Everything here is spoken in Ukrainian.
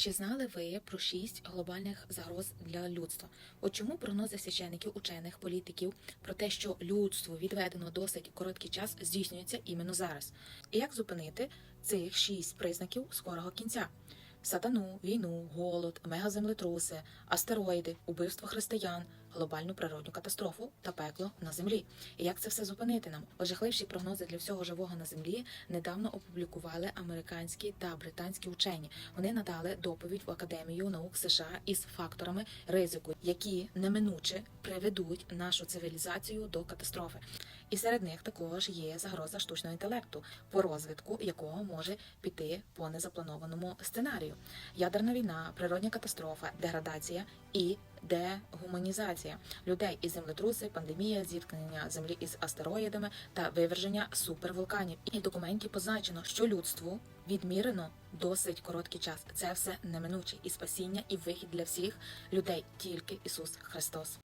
Чи знали ви про шість глобальних загроз для людства? От чому прогнози священиків, учених, політиків про те, що людству відведено досить короткий час, здійснюється іменно зараз? І як зупинити цих шість признаків скорого кінця? Сатану, війну, голод, мегаземлетруси, астероїди, убивство християн, глобальну природню катастрофу та пекло на землі. І як це все зупинити нам? Жахливші прогнози для всього живого на землі недавно опублікували американські та британські учені. Вони надали доповідь в Академію наук США із факторами ризику, які неминуче приведуть нашу цивілізацію до катастрофи. І серед них також є загроза штучного інтелекту, по розвитку якого може піти по незапланованому сценарію. Ядерна війна, природня катастрофа, деградація і дегуманізація людей і землетруси, пандемія, зіткнення землі із астероїдами та виверження супервулканів. І в документі позначено, що людству відмірено досить короткий час. Це все неминуче і спасіння, і вихід для всіх людей тільки Ісус Христос.